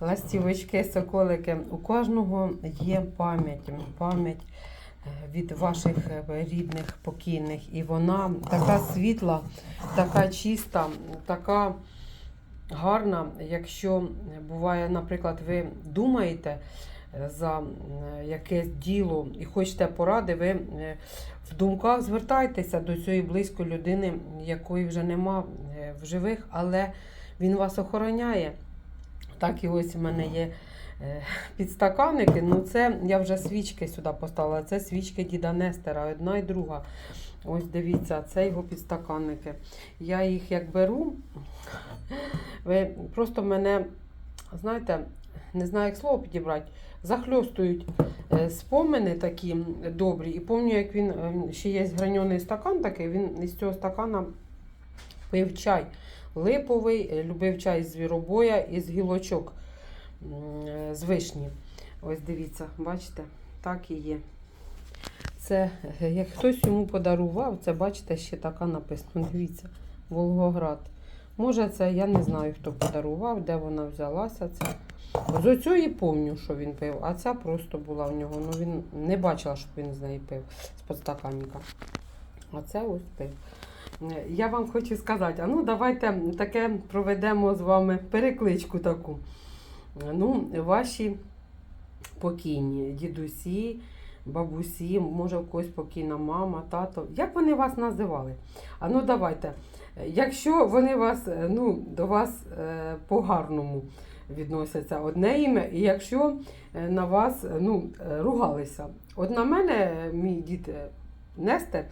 ластівочки, соколики. У кожного є пам'ять, пам'ять е, від ваших е, рідних покійних. І вона така світла, така чиста, така гарна. Якщо буває, наприклад, ви думаєте е, за якесь діло і хочете поради, ви в думках звертайтеся до цієї близької людини, якої вже нема в живих, але він вас охороняє. Так і ось у мене є е, підстаканники. Ну, це я вже свічки сюди поставила. Це свічки діда Нестера, одна і друга. Ось дивіться, це його підстаканники. Я їх як беру. Ви просто мене, знаєте, не знаю, як слово підібрати, захльостують е, спомини такі добрі. І пам'ятаю, як він е, ще є граньоний стакан такий, він із цього стакана пив чай липовий, е, любив чай з звіробоя і з гілочок е, з вишні. Ось дивіться, бачите, так і є. Це, е, як хтось йому подарував, це бачите, ще така написано. Дивіться, Волгоград. Може, це я не знаю, хто подарував, де вона взялася. Це. З оцього помню, що він пив, а ця просто була в нього. Ну він не бачила, щоб він з неї пив з подстаканника. А це ось пив. Я вам хочу сказати, а ну давайте таке проведемо з вами перекличку таку. Ну, ваші покійні дідусі, бабусі, може в когось покійна мама, тато. Як вони вас називали? А ну давайте. Якщо вони вас, е, ну, до вас е, по-гарному відносяться одне ім'я, і якщо е, на вас ну, ругалися. От на мене мій дід Нестер,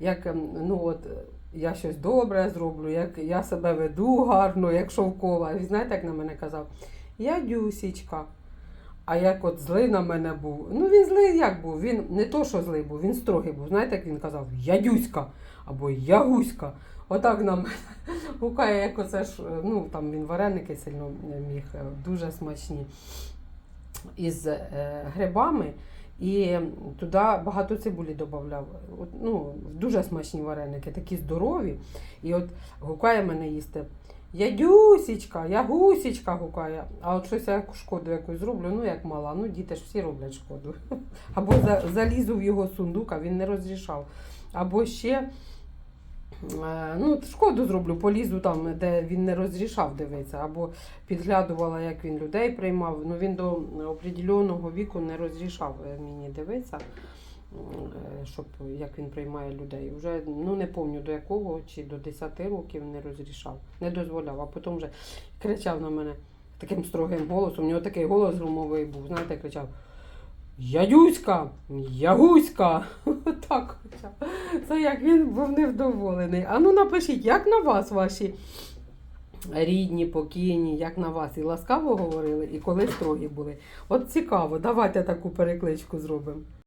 як ем, ну, от, е, я щось добре зроблю, як я себе веду гарно, як шовкова. Ви знаєте, як на мене казав? Я дюсічка. А як от злий на мене був. Ну він злий як був? Він не то, що злий був, він строгий був. Знаєте, як він казав? Я дюська або я гуська. Отак на мене гукає, як оце ж, е, ну там він вареники сильно міг, е, дуже смачні. Із е, грибами. І туди багато цибулі додавав. Ну, дуже смачні вареники, такі здорові. І от гукає мене їсти. Я дюсічка, я гусічка гукає. А от щось я шкоду якусь зроблю, ну як мала, ну діти ж всі роблять шкоду. Або за, залізу в його сундук, а він не розрішав. Або ще ну, шкоду зроблю, полізу там, де він не розрішав дивитися, або підглядувала, як він людей приймав. Ну він до определеного віку не розрішав е, мені дивитися, е, щоб як він приймає людей. Вже ну не пам'ятаю до якого, чи до 10 років не розрішав, не дозволяв, а потім вже кричав на мене таким строгим голосом. У нього такий голос громовий був, знаєте, кричав. Ядюська, Ягуська. Так кричав. Це як він був невдоволений. А ну напишіть, як на вас ваші рідні, покійні, як на вас і ласкаво говорили, і коли строгі були. От цікаво, давайте таку перекличку зробимо.